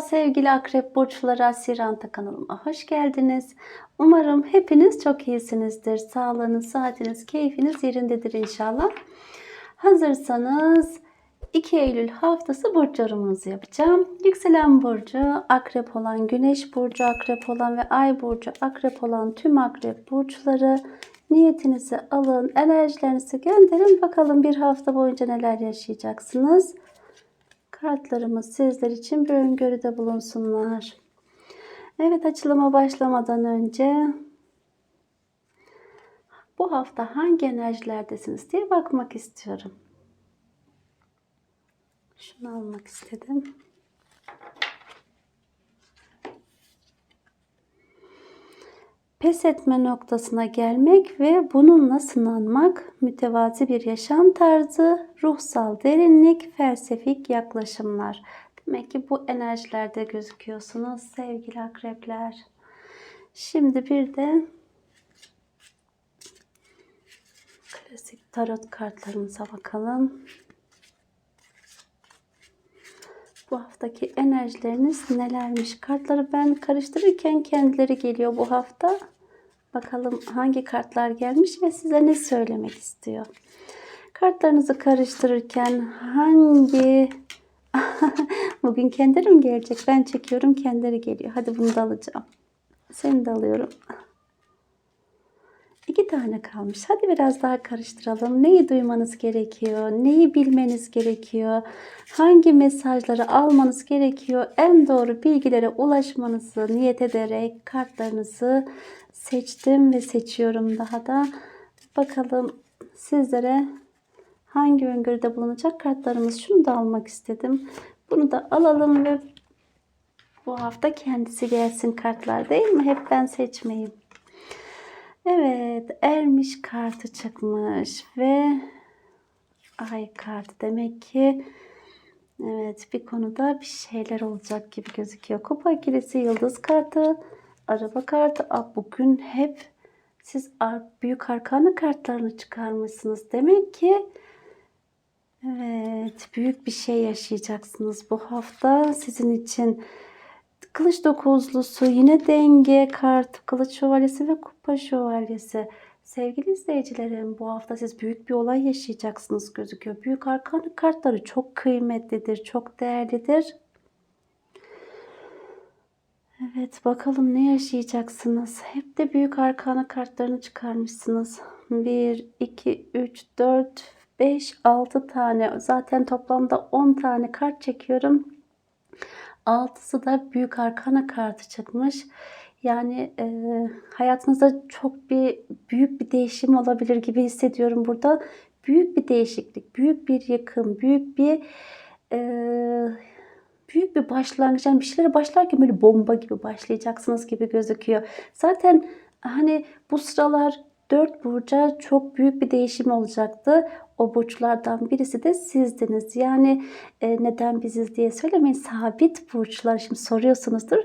Sevgili Akrep Burçları Asiranta kanalıma hoş geldiniz. Umarım hepiniz çok iyisinizdir. Sağlığınız, sıhhatiniz, keyfiniz yerindedir inşallah. Hazırsanız 2 Eylül haftası burç yorumunuzu yapacağım. Yükselen burcu akrep olan, güneş burcu akrep olan ve ay burcu akrep olan tüm akrep burçları niyetinizi alın, enerjilerinizi gönderin. Bakalım bir hafta boyunca neler yaşayacaksınız. Kartlarımız sizler için bir öngörüde bulunsunlar. Evet açılıma başlamadan önce bu hafta hangi enerjilerdesiniz diye bakmak istiyorum. Şunu almak istedim. Pes etme noktasına gelmek ve bununla sınanmak, mütevazi bir yaşam tarzı, ruhsal derinlik, felsefik yaklaşımlar. Demek ki bu enerjilerde gözüküyorsunuz sevgili akrepler. Şimdi bir de klasik tarot kartlarımıza bakalım. Bu haftaki enerjileriniz nelermiş? Kartları ben karıştırırken kendileri geliyor bu hafta. Bakalım hangi kartlar gelmiş ve size ne söylemek istiyor. Kartlarınızı karıştırırken hangi bugün kendileri mi gelecek? Ben çekiyorum kendileri geliyor. Hadi bunu da alacağım. Seni de alıyorum. İki tane kalmış. Hadi biraz daha karıştıralım. Neyi duymanız gerekiyor? Neyi bilmeniz gerekiyor? Hangi mesajları almanız gerekiyor? En doğru bilgilere ulaşmanızı niyet ederek kartlarınızı seçtim ve seçiyorum daha da. Bakalım sizlere hangi öngörüde bulunacak kartlarımız. Şunu da almak istedim. Bunu da alalım ve bu hafta kendisi gelsin kartlar değil mi? Hep ben seçmeyeyim. Evet, ermiş kartı çıkmış ve ay kartı demek ki evet bir konuda bir şeyler olacak gibi gözüküyor. Kupa ikilisi, yıldız kartı, araba kartı. Aa, bugün hep siz büyük arkana kartlarını çıkarmışsınız. Demek ki evet büyük bir şey yaşayacaksınız bu hafta sizin için. Kılıç dokuzlusu yine denge kartı, kılıç şövalyesi ve kupa şövalyesi. Sevgili izleyicilerim bu hafta siz büyük bir olay yaşayacaksınız gözüküyor. Büyük arkanı kartları çok kıymetlidir, çok değerlidir. Evet bakalım ne yaşayacaksınız. Hep de büyük arkana kartlarını çıkarmışsınız. 1, 2, 3, 4, 5, 6 tane. Zaten toplamda 10 tane kart çekiyorum. Altısı da büyük arkana kartı çıkmış. Yani e, hayatınızda çok bir büyük bir değişim olabilir gibi hissediyorum burada. Büyük bir değişiklik, büyük bir yıkım, büyük bir e, büyük bir başlangıç. Yani bir şeylere başlarken böyle bomba gibi başlayacaksınız gibi gözüküyor. Zaten hani bu sıralar dört burca çok büyük bir değişim olacaktı. O burçlardan birisi de sizdiniz. Yani e, neden biziz diye söylemeyin. Sabit burçlar şimdi soruyorsunuzdur.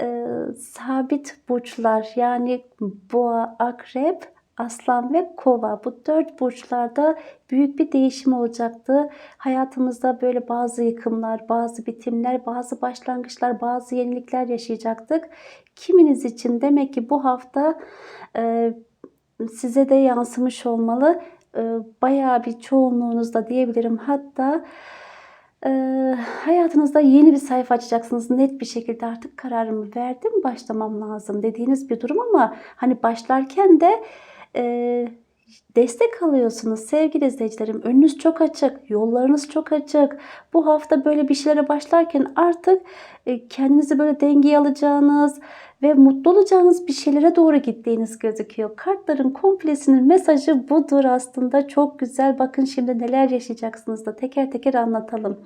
E, sabit burçlar yani boğa, akrep, aslan ve kova bu dört burçlarda büyük bir değişim olacaktı. Hayatımızda böyle bazı yıkımlar, bazı bitimler, bazı başlangıçlar, bazı yenilikler yaşayacaktık. Kiminiz için demek ki bu hafta e, size de yansımış olmalı. E, bayağı bir çoğunluğunuzda diyebilirim. Hatta e, hayatınızda yeni bir sayfa açacaksınız. Net bir şekilde artık kararımı verdim, başlamam lazım dediğiniz bir durum ama hani başlarken de e, destek alıyorsunuz sevgili izleyicilerim. Önünüz çok açık, yollarınız çok açık. Bu hafta böyle bir şeylere başlarken artık e, kendinizi böyle dengeye alacağınız ve mutlu olacağınız bir şeylere doğru gittiğiniz gözüküyor. Kartların komplesinin mesajı budur aslında. Çok güzel. Bakın şimdi neler yaşayacaksınız da teker teker anlatalım.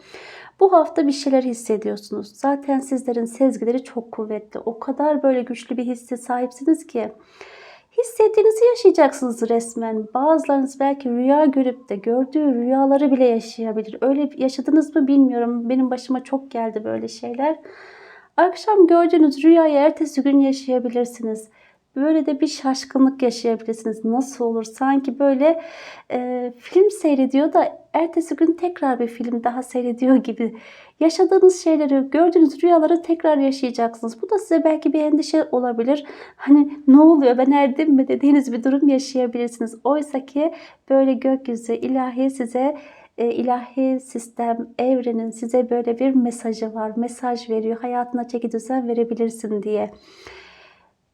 Bu hafta bir şeyler hissediyorsunuz. Zaten sizlerin sezgileri çok kuvvetli. O kadar böyle güçlü bir hisse sahipsiniz ki hissettiğinizi yaşayacaksınız resmen. Bazılarınız belki rüya görüp de gördüğü rüyaları bile yaşayabilir. Öyle yaşadınız mı bilmiyorum. Benim başıma çok geldi böyle şeyler. Akşam gördüğünüz rüyayı ertesi gün yaşayabilirsiniz. Böyle de bir şaşkınlık yaşayabilirsiniz. Nasıl olur? Sanki böyle e, film seyrediyor da ertesi gün tekrar bir film daha seyrediyor gibi yaşadığınız şeyleri, gördüğünüz rüyaları tekrar yaşayacaksınız. Bu da size belki bir endişe olabilir. Hani ne oluyor ben erdim mi dediğiniz bir durum yaşayabilirsiniz. Oysa ki böyle gökyüzü ilahi size e, ilahi sistem, evrenin size böyle bir mesajı var. Mesaj veriyor. Hayatına çeki düzen verebilirsin diye.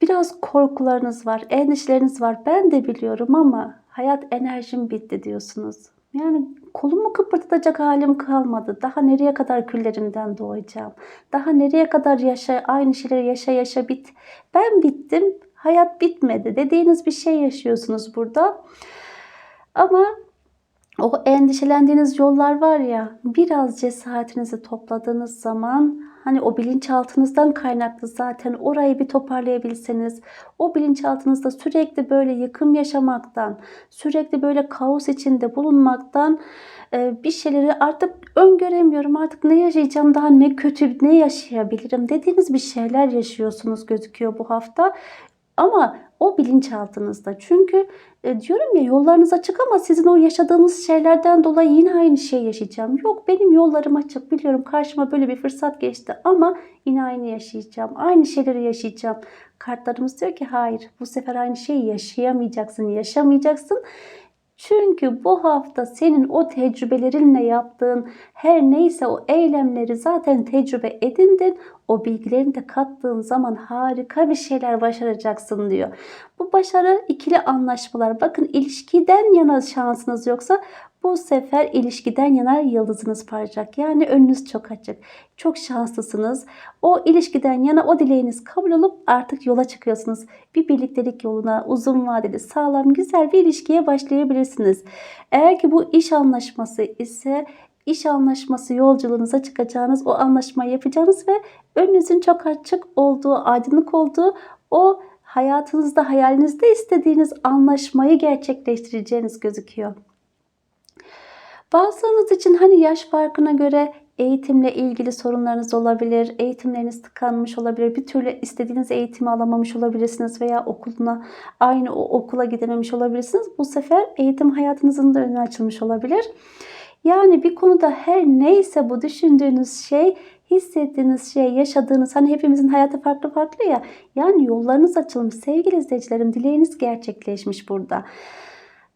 Biraz korkularınız var, endişeleriniz var. Ben de biliyorum ama hayat enerjim bitti diyorsunuz. Yani kolumu kıpırdatacak halim kalmadı. Daha nereye kadar küllerimden doğacağım? Daha nereye kadar yaşa, aynı şeyleri yaşa yaşa bit. Ben bittim, hayat bitmedi dediğiniz bir şey yaşıyorsunuz burada. Ama o endişelendiğiniz yollar var ya biraz cesaretinizi topladığınız zaman hani o bilinçaltınızdan kaynaklı zaten orayı bir toparlayabilseniz o bilinçaltınızda sürekli böyle yıkım yaşamaktan sürekli böyle kaos içinde bulunmaktan e, bir şeyleri artık öngöremiyorum artık ne yaşayacağım daha ne kötü ne yaşayabilirim dediğiniz bir şeyler yaşıyorsunuz gözüküyor bu hafta ama o bilinçaltınızda. Çünkü e, diyorum ya yollarınız açık ama sizin o yaşadığınız şeylerden dolayı yine aynı şey yaşayacağım. Yok benim yollarım açık biliyorum karşıma böyle bir fırsat geçti ama yine aynı yaşayacağım. Aynı şeyleri yaşayacağım. Kartlarımız diyor ki hayır bu sefer aynı şeyi yaşayamayacaksın, yaşamayacaksın. Çünkü bu hafta senin o tecrübelerinle yaptığın her neyse o eylemleri zaten tecrübe edindin. O bilgilerini de kattığın zaman harika bir şeyler başaracaksın diyor. Bu başarı ikili anlaşmalar. Bakın ilişkiden yana şansınız yoksa bu sefer ilişkiden yana yıldızınız parlayacak. Yani önünüz çok açık. Çok şanslısınız. O ilişkiden yana o dileğiniz kabul olup artık yola çıkıyorsunuz. Bir birliktelik yoluna uzun vadeli sağlam güzel bir ilişkiye başlayabilirsiniz. Eğer ki bu iş anlaşması ise iş anlaşması yolculuğunuza çıkacağınız, o anlaşmayı yapacağınız ve önünüzün çok açık olduğu, aydınlık olduğu o hayatınızda, hayalinizde istediğiniz anlaşmayı gerçekleştireceğiniz gözüküyor. Bazılarınız için hani yaş farkına göre eğitimle ilgili sorunlarınız olabilir, eğitimleriniz tıkanmış olabilir, bir türlü istediğiniz eğitimi alamamış olabilirsiniz veya okuluna aynı o okula gidememiş olabilirsiniz. Bu sefer eğitim hayatınızın da önü açılmış olabilir. Yani bir konuda her neyse bu düşündüğünüz şey, hissettiğiniz şey, yaşadığınız hani hepimizin hayatı farklı farklı ya. Yani yollarınız açılmış sevgili izleyicilerim, dileğiniz gerçekleşmiş burada.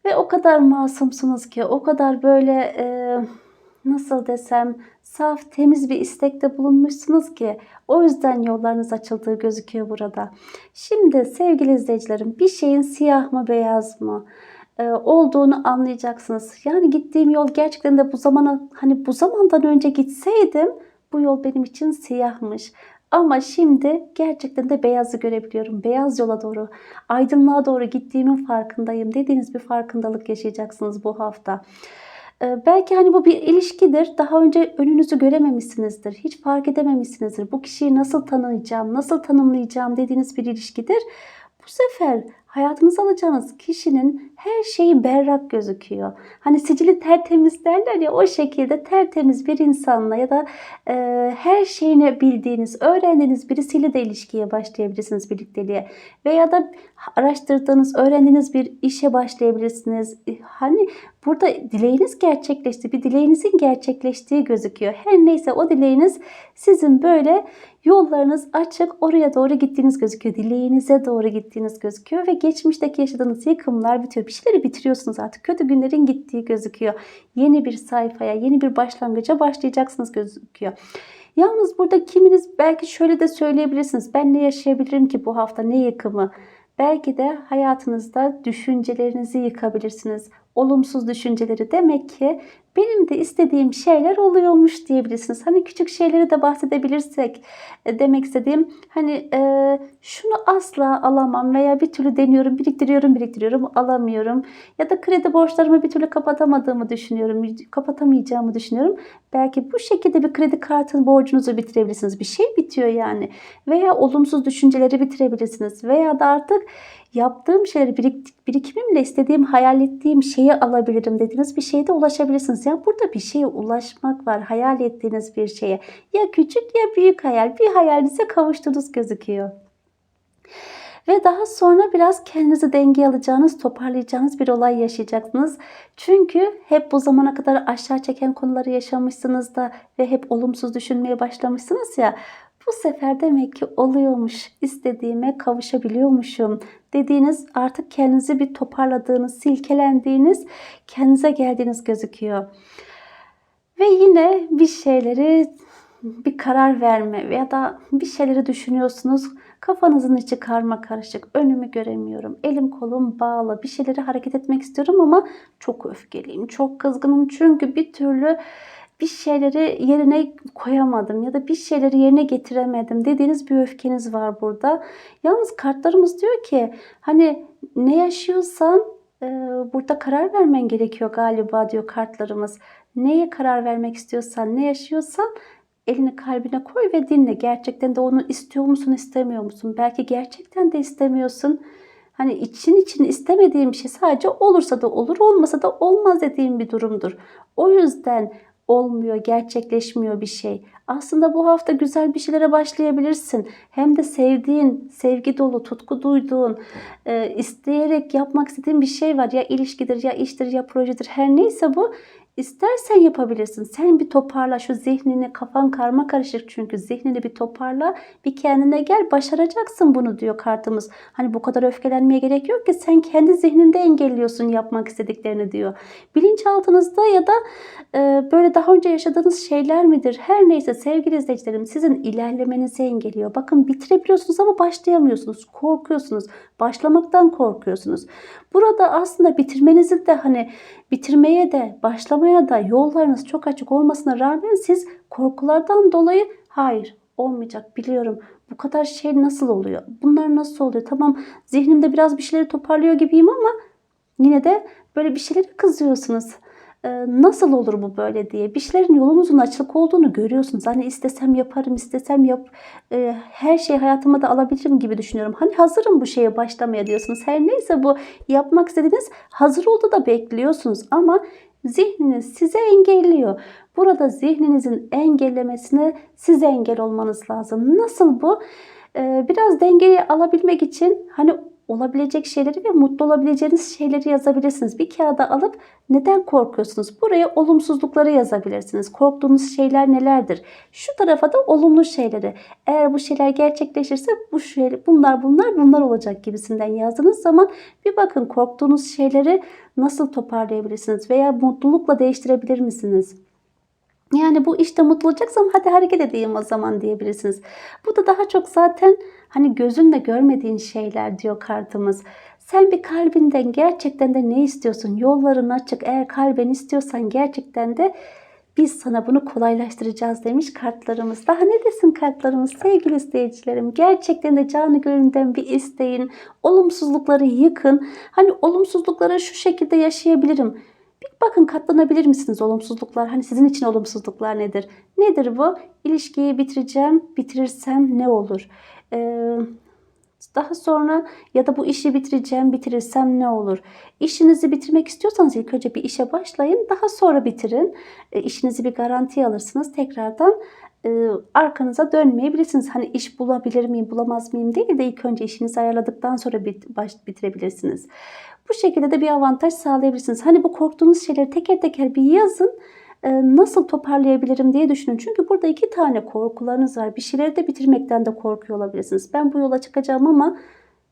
Ve o kadar masumsunuz ki, o kadar böyle e, nasıl desem saf, temiz bir istekte bulunmuşsunuz ki o yüzden yollarınız açıldığı gözüküyor burada. Şimdi sevgili izleyicilerim bir şeyin siyah mı beyaz mı? e, olduğunu anlayacaksınız. Yani gittiğim yol gerçekten de bu zamana hani bu zamandan önce gitseydim bu yol benim için siyahmış. Ama şimdi gerçekten de beyazı görebiliyorum. Beyaz yola doğru, aydınlığa doğru gittiğimin farkındayım dediğiniz bir farkındalık yaşayacaksınız bu hafta. Ee, belki hani bu bir ilişkidir. Daha önce önünüzü görememişsinizdir. Hiç fark edememişsinizdir. Bu kişiyi nasıl tanıyacağım, nasıl tanımlayacağım dediğiniz bir ilişkidir. Bu sefer hayatınıza alacağınız kişinin her şeyi berrak gözüküyor. Hani sicili tertemiz derler ya o şekilde tertemiz bir insanla ya da e, her şeyini bildiğiniz, öğrendiğiniz birisiyle de ilişkiye başlayabilirsiniz birlikteliğe. Veya da araştırdığınız, öğrendiğiniz bir işe başlayabilirsiniz. E, hani burada dileğiniz gerçekleşti. Bir dileğinizin gerçekleştiği gözüküyor. Her neyse o dileğiniz sizin böyle yollarınız açık oraya doğru gittiğiniz gözüküyor. Dileğinize doğru gittiğiniz gözüküyor ve geçmişteki yaşadığınız yıkımlar bitiyor. Bir şeyleri bitiriyorsunuz artık. Kötü günlerin gittiği gözüküyor. Yeni bir sayfaya, yeni bir başlangıca başlayacaksınız gözüküyor. Yalnız burada kiminiz belki şöyle de söyleyebilirsiniz. Ben ne yaşayabilirim ki bu hafta ne yıkımı? Belki de hayatınızda düşüncelerinizi yıkabilirsiniz. Olumsuz düşünceleri demek ki benim de istediğim şeyler oluyormuş diyebilirsiniz. Hani küçük şeyleri de bahsedebilirsek e, demek istediğim hani e, şunu asla alamam veya bir türlü deniyorum, biriktiriyorum, biriktiriyorum, alamıyorum. Ya da kredi borçlarımı bir türlü kapatamadığımı düşünüyorum, kapatamayacağımı düşünüyorum. Belki bu şekilde bir kredi kartı borcunuzu bitirebilirsiniz. Bir şey bitiyor yani. Veya olumsuz düşünceleri bitirebilirsiniz. Veya da artık yaptığım şeyleri birik, birikimimle istediğim, hayal ettiğim şeyi alabilirim dediğiniz bir şeyde ulaşabilirsiniz. Yani burada bir şeye ulaşmak var. Hayal ettiğiniz bir şeye. Ya küçük ya büyük hayal. Bir hayalinize kavuştuğunuz gözüküyor. Ve daha sonra biraz kendinizi dengeye alacağınız, toparlayacağınız bir olay yaşayacaksınız. Çünkü hep bu zamana kadar aşağı çeken konuları yaşamışsınız da ve hep olumsuz düşünmeye başlamışsınız ya. Bu sefer demek ki oluyormuş, istediğime kavuşabiliyormuşum dediğiniz artık kendinizi bir toparladığınız, silkelendiğiniz, kendinize geldiğiniz gözüküyor. Ve yine bir şeyleri bir karar verme veya da bir şeyleri düşünüyorsunuz. Kafanızın içi karma karışık. Önümü göremiyorum. Elim kolum bağlı. Bir şeyleri hareket etmek istiyorum ama çok öfkeliyim. Çok kızgınım. Çünkü bir türlü bir şeyleri yerine koyamadım ya da bir şeyleri yerine getiremedim dediğiniz bir öfkeniz var burada. Yalnız kartlarımız diyor ki hani ne yaşıyorsan e, burada karar vermen gerekiyor galiba diyor kartlarımız. Neye karar vermek istiyorsan, ne yaşıyorsan elini kalbine koy ve dinle. Gerçekten de onu istiyor musun, istemiyor musun? Belki gerçekten de istemiyorsun. Hani için için istemediğim bir şey sadece olursa da olur, olmasa da olmaz dediğim bir durumdur. O yüzden olmuyor, gerçekleşmiyor bir şey. Aslında bu hafta güzel bir şeylere başlayabilirsin. Hem de sevdiğin, sevgi dolu, tutku duyduğun, e, isteyerek yapmak istediğin bir şey var. Ya ilişkidir, ya iştir, ya projedir. Her neyse bu İstersen yapabilirsin. Sen bir toparla şu zihnini, kafan karma karışık çünkü zihnini bir toparla, bir kendine gel, başaracaksın bunu diyor kartımız. Hani bu kadar öfkelenmeye gerek yok ki sen kendi zihninde engelliyorsun yapmak istediklerini diyor. Bilinçaltınızda ya da e, böyle daha önce yaşadığınız şeyler midir? Her neyse sevgili izleyicilerim sizin ilerlemenizi engelliyor. Bakın bitirebiliyorsunuz ama başlayamıyorsunuz. Korkuyorsunuz. Başlamaktan korkuyorsunuz. Burada aslında bitirmenizi de hani bitirmeye de başlamaya da yollarınız çok açık olmasına rağmen siz korkulardan dolayı hayır olmayacak biliyorum. Bu kadar şey nasıl oluyor? Bunlar nasıl oluyor? Tamam zihnimde biraz bir şeyleri toparlıyor gibiyim ama yine de böyle bir şeyleri kızıyorsunuz. Ee, nasıl olur bu böyle diye. Bir şeylerin yolunuzun açık olduğunu görüyorsunuz. Hani istesem yaparım, istesem yap, e, her şeyi hayatıma da alabilirim gibi düşünüyorum. Hani hazırım bu şeye başlamaya diyorsunuz. Her neyse bu yapmak istediğiniz hazır oldu da bekliyorsunuz ama zihniniz size engelliyor. Burada zihninizin engellemesine size engel olmanız lazım. Nasıl bu? Ee, biraz dengeyi alabilmek için hani olabilecek şeyleri ve mutlu olabileceğiniz şeyleri yazabilirsiniz. Bir kağıda alıp neden korkuyorsunuz? Buraya olumsuzlukları yazabilirsiniz. Korktuğunuz şeyler nelerdir? Şu tarafa da olumlu şeyleri. Eğer bu şeyler gerçekleşirse bu şey, bunlar bunlar bunlar olacak gibisinden yazdığınız zaman bir bakın korktuğunuz şeyleri nasıl toparlayabilirsiniz veya mutlulukla değiştirebilir misiniz? Yani bu işte mutlu olacaksam hadi hareket edeyim o zaman diyebilirsiniz. Bu da daha çok zaten hani gözünle görmediğin şeyler diyor kartımız. Sen bir kalbinden gerçekten de ne istiyorsun? Yolların açık. Eğer kalben istiyorsan gerçekten de biz sana bunu kolaylaştıracağız demiş kartlarımız. Daha ne desin kartlarımız sevgili izleyicilerim? Gerçekten de canı gönülden bir isteyin. Olumsuzlukları yıkın. Hani olumsuzlukları şu şekilde yaşayabilirim bir bakın katlanabilir misiniz olumsuzluklar? Hani sizin için olumsuzluklar nedir? Nedir bu? İlişkiyi bitireceğim. Bitirirsem ne olur? Daha sonra ya da bu işi bitireceğim, bitirirsem ne olur? İşinizi bitirmek istiyorsanız ilk önce bir işe başlayın, daha sonra bitirin. E, bir garantiye alırsınız. Tekrardan e, arkanıza dönmeyebilirsiniz. Hani iş bulabilir miyim, bulamaz mıyım değil de ilk önce işinizi ayarladıktan sonra bitirebilirsiniz. Bu şekilde de bir avantaj sağlayabilirsiniz. Hani bu korktuğunuz şeyleri teker teker bir yazın. E, nasıl toparlayabilirim diye düşünün. Çünkü burada iki tane korkularınız var. Bir şeyleri de bitirmekten de korkuyor olabilirsiniz. Ben bu yola çıkacağım ama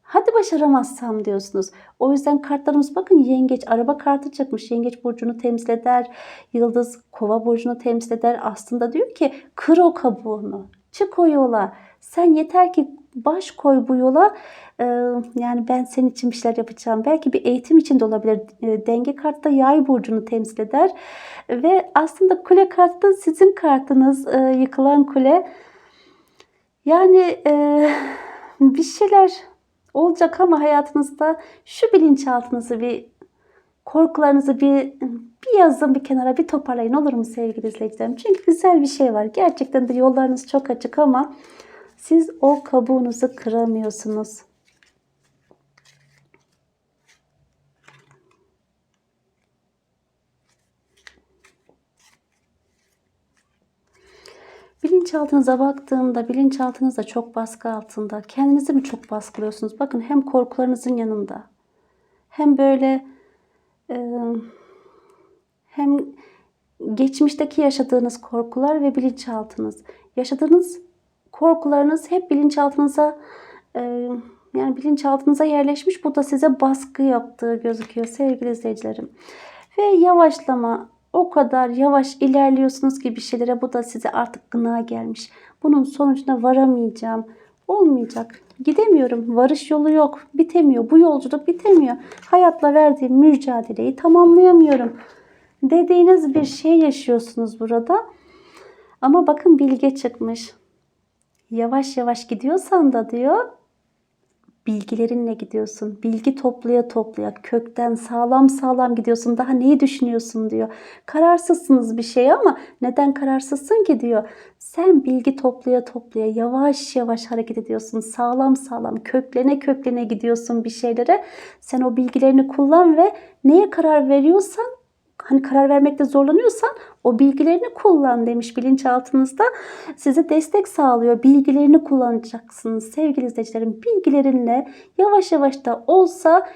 hadi başaramazsam diyorsunuz. O yüzden kartlarımız bakın yengeç araba kartı çıkmış. Yengeç burcunu temsil eder. Yıldız kova burcunu temsil eder. Aslında diyor ki kır o kabuğunu. Çık o yola. Sen yeter ki baş koy bu yola. Ee, yani ben senin için bir şeyler yapacağım. Belki bir eğitim için de olabilir. Ee, denge kartı da yay burcunu temsil eder. Ve aslında kule kartı da sizin kartınız. Ee, yıkılan kule. Yani e, bir şeyler olacak ama hayatınızda şu bilinçaltınızı bir korkularınızı bir bir yazın bir kenara bir toparlayın olur mu sevgili izleyicilerim? Çünkü güzel bir şey var. Gerçekten de yollarınız çok açık ama siz o kabuğunuzu kıramıyorsunuz. bilinçaltınıza baktığımda bilinçaltınız da çok baskı altında. Kendinizi mi çok baskılıyorsunuz? Bakın hem korkularınızın yanında hem böyle e, hem geçmişteki yaşadığınız korkular ve bilinçaltınız. Yaşadığınız korkularınız hep bilinçaltınıza e, yani bilinçaltınıza yerleşmiş. Bu da size baskı yaptığı gözüküyor sevgili izleyicilerim. Ve yavaşlama o kadar yavaş ilerliyorsunuz ki bir şeylere bu da size artık gına gelmiş. Bunun sonucuna varamayacağım. Olmayacak. Gidemiyorum. Varış yolu yok. Bitemiyor. Bu yolculuk bitemiyor. Hayatla verdiğim mücadeleyi tamamlayamıyorum. Dediğiniz bir şey yaşıyorsunuz burada. Ama bakın bilge çıkmış. Yavaş yavaş gidiyorsan da diyor bilgilerinle gidiyorsun. Bilgi toplaya toplaya kökten sağlam sağlam gidiyorsun. Daha neyi düşünüyorsun diyor. Kararsızsınız bir şey ama neden kararsızsın ki diyor. Sen bilgi toplaya toplaya yavaş yavaş hareket ediyorsun. Sağlam sağlam köklene köklene gidiyorsun bir şeylere. Sen o bilgilerini kullan ve neye karar veriyorsan hani karar vermekte zorlanıyorsan o bilgilerini kullan demiş bilinçaltınızda. Size destek sağlıyor. Bilgilerini kullanacaksınız sevgili izleyicilerim. Bilgilerinle yavaş yavaş da olsa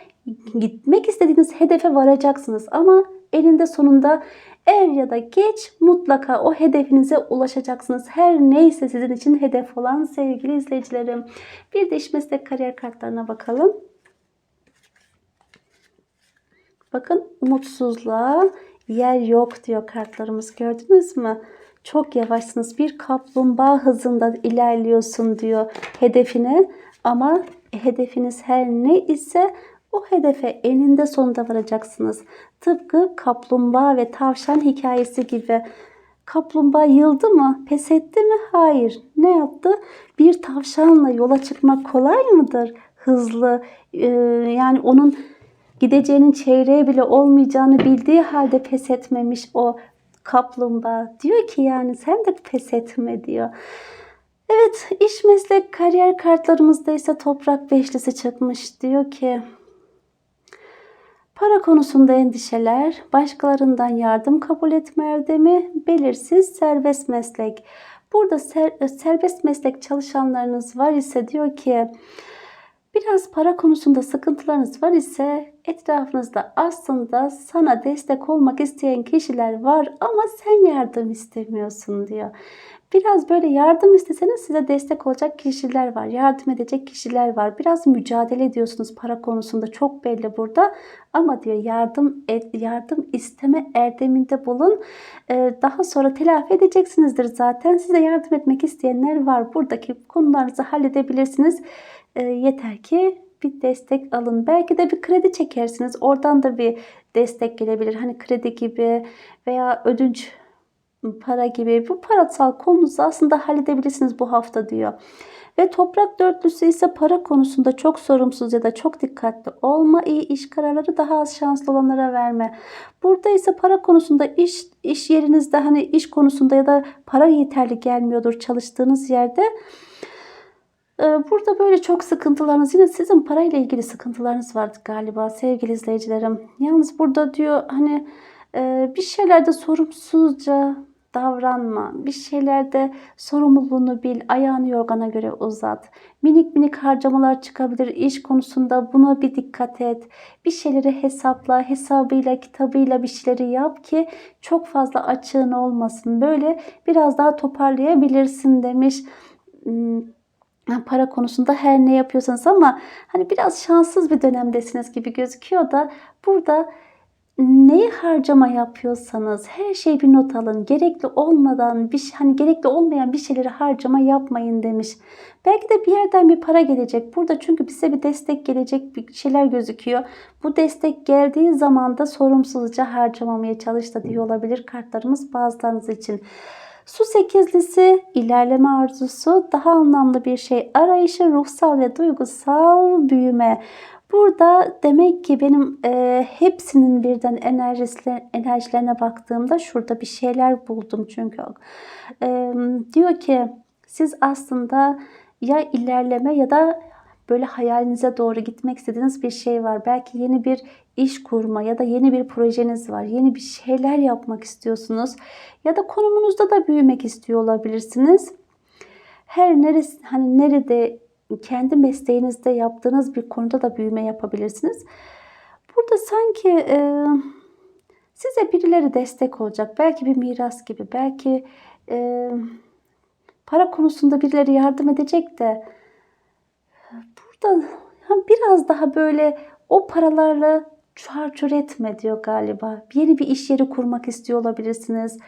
gitmek istediğiniz hedefe varacaksınız. Ama elinde sonunda er ya da geç mutlaka o hedefinize ulaşacaksınız. Her neyse sizin için hedef olan sevgili izleyicilerim. Bir de iş meslek kariyer kartlarına bakalım. Bakın umutsuzluğa yer yok diyor kartlarımız gördünüz mü? Çok yavaşsınız. Bir kaplumbağa hızında ilerliyorsun diyor hedefine. Ama hedefiniz her ne ise o hedefe eninde sonunda varacaksınız. Tıpkı kaplumbağa ve tavşan hikayesi gibi. Kaplumbağa yıldı mı? Pes etti mi? Hayır. Ne yaptı? Bir tavşanla yola çıkmak kolay mıdır? Hızlı. Ee, yani onun gideceğinin çeyreği bile olmayacağını bildiği halde pes etmemiş o kaplumbağa. Diyor ki yani sen de pes etme diyor. Evet iş meslek kariyer kartlarımızda ise toprak beşlisi çıkmış. Diyor ki para konusunda endişeler, başkalarından yardım kabul etme erdemi, belirsiz serbest meslek. Burada ser, serbest meslek çalışanlarınız var ise diyor ki Biraz para konusunda sıkıntılarınız var ise etrafınızda aslında sana destek olmak isteyen kişiler var ama sen yardım istemiyorsun diyor. Biraz böyle yardım isteseniz size destek olacak kişiler var. Yardım edecek kişiler var. Biraz mücadele ediyorsunuz para konusunda çok belli burada. Ama diyor yardım et, yardım isteme erdeminde bulun. Ee, daha sonra telafi edeceksinizdir zaten. Size yardım etmek isteyenler var. Buradaki konularınızı halledebilirsiniz. E, yeter ki bir destek alın. Belki de bir kredi çekersiniz. Oradan da bir destek gelebilir. Hani kredi gibi veya ödünç para gibi bu parasal konunuzu aslında halledebilirsiniz bu hafta diyor. Ve toprak dörtlüsü ise para konusunda çok sorumsuz ya da çok dikkatli olma, iyi iş kararları daha az şanslı olanlara verme. Burada ise para konusunda iş iş yerinizde hani iş konusunda ya da para yeterli gelmiyordur çalıştığınız yerde. Ee, burada böyle çok sıkıntılarınız yine sizin parayla ilgili sıkıntılarınız vardı galiba sevgili izleyicilerim. Yalnız burada diyor hani e, bir şeylerde sorumsuzca davranma. Bir şeylerde sorumluluğunu bil. Ayağını yorgana göre uzat. Minik minik harcamalar çıkabilir. iş konusunda buna bir dikkat et. Bir şeyleri hesapla. Hesabıyla, kitabıyla bir şeyleri yap ki çok fazla açığın olmasın. Böyle biraz daha toparlayabilirsin demiş. Para konusunda her ne yapıyorsanız ama hani biraz şanssız bir dönemdesiniz gibi gözüküyor da burada neyi harcama yapıyorsanız her şeyi bir not alın. Gerekli olmadan bir hani gerekli olmayan bir şeyleri harcama yapmayın demiş. Belki de bir yerden bir para gelecek. Burada çünkü bize bir destek gelecek bir şeyler gözüküyor. Bu destek geldiği zaman da sorumsuzca harcamamaya çalış da diyor olabilir kartlarımız bazılarınız için. Su sekizlisi ilerleme arzusu, daha anlamlı bir şey arayışı, ruhsal ve duygusal büyüme. Burada demek ki benim e, hepsinin birden enerjilerine baktığımda şurada bir şeyler buldum çünkü. E, diyor ki siz aslında ya ilerleme ya da böyle hayalinize doğru gitmek istediğiniz bir şey var. Belki yeni bir iş kurma ya da yeni bir projeniz var. Yeni bir şeyler yapmak istiyorsunuz. Ya da konumunuzda da büyümek istiyor olabilirsiniz. her neresi hani nerede kendi mesleğinizde yaptığınız bir konuda da büyüme yapabilirsiniz. Burada sanki e, size birileri destek olacak. Belki bir miras gibi, belki e, para konusunda birileri yardım edecek de burada biraz daha böyle o paralarla çarçur etme diyor galiba. Yeni bir iş yeri kurmak istiyor olabilirsiniz.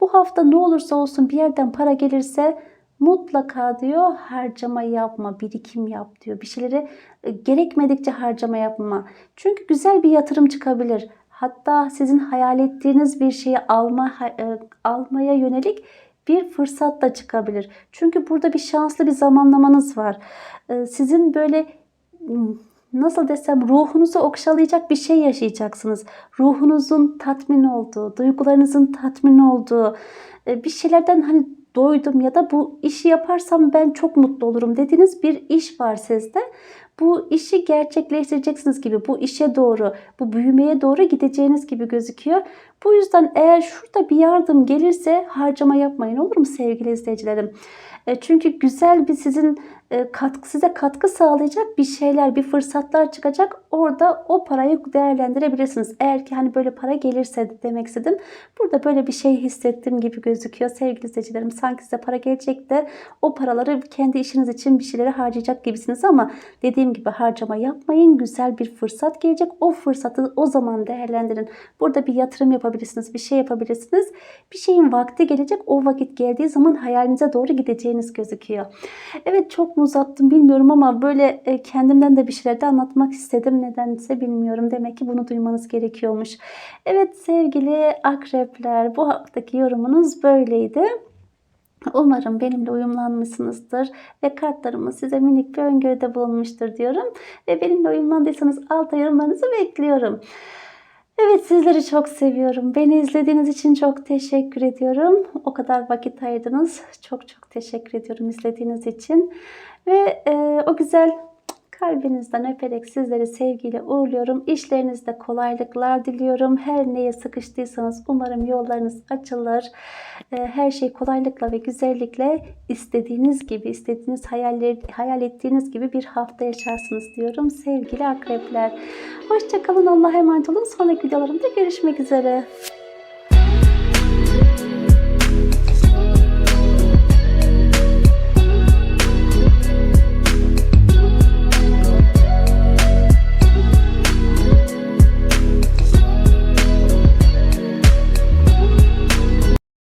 Bu hafta ne olursa olsun bir yerden para gelirse mutlaka diyor harcama yapma, birikim yap diyor. Bir şeyleri e, gerekmedikçe harcama yapma. Çünkü güzel bir yatırım çıkabilir. Hatta sizin hayal ettiğiniz bir şeyi alma e, almaya yönelik bir fırsat da çıkabilir. Çünkü burada bir şanslı bir zamanlamanız var. E, Sizin böyle m, nasıl desem ruhunuzu okşalayacak bir şey yaşayacaksınız. Ruhunuzun tatmin olduğu, duygularınızın tatmin olduğu, e, bir şeylerden hani doydum ya da bu işi yaparsam ben çok mutlu olurum dediğiniz bir iş var sizde. Bu işi gerçekleştireceksiniz gibi, bu işe doğru, bu büyümeye doğru gideceğiniz gibi gözüküyor. Bu yüzden eğer şurada bir yardım gelirse harcama yapmayın olur mu sevgili izleyicilerim? E, Çünkü güzel bir sizin e, katkı size katkı sağlayacak bir şeyler, bir fırsatlar çıkacak. Orada o parayı değerlendirebilirsiniz. Eğer ki hani böyle para gelirse demek istedim. Burada böyle bir şey hissettim gibi gözüküyor sevgili izleyicilerim. Sanki size para gelecek de o paraları kendi işiniz için bir şeylere harcayacak gibisiniz ama dediğim gibi harcama yapmayın. Güzel bir fırsat gelecek. O fırsatı o zaman değerlendirin. Burada bir yatırım yapabilirsiniz, bir şey yapabilirsiniz. Bir şeyin vakti gelecek. O vakit geldiği zaman hayalinize doğru gideceğiniz gözüküyor. Evet çok mu uzattım bilmiyorum ama böyle e, kendimden de bir şeyler de anlatmak istedim. Nedense bilmiyorum. Demek ki bunu duymanız gerekiyormuş. Evet sevgili akrepler bu haftaki yorumunuz böyleydi. Umarım benimle uyumlanmışsınızdır ve kartlarımız size minik bir öngörüde bulunmuştur diyorum. Ve benimle uyumlandıysanız alta yorumlarınızı bekliyorum. Evet sizleri çok seviyorum. Beni izlediğiniz için çok teşekkür ediyorum. O kadar vakit ayırdınız. Çok çok teşekkür ediyorum izlediğiniz için. Ve e, o güzel kalbinizden öperek sizleri sevgiyle uğurluyorum. İşlerinizde kolaylıklar diliyorum. Her neye sıkıştıysanız umarım yollarınız açılır. E, her şey kolaylıkla ve güzellikle istediğiniz gibi, istediğiniz hayaller, hayal ettiğiniz gibi bir hafta yaşarsınız diyorum. Sevgili akrepler. Hoşçakalın. Allah'a emanet olun. Sonraki videolarımda görüşmek üzere.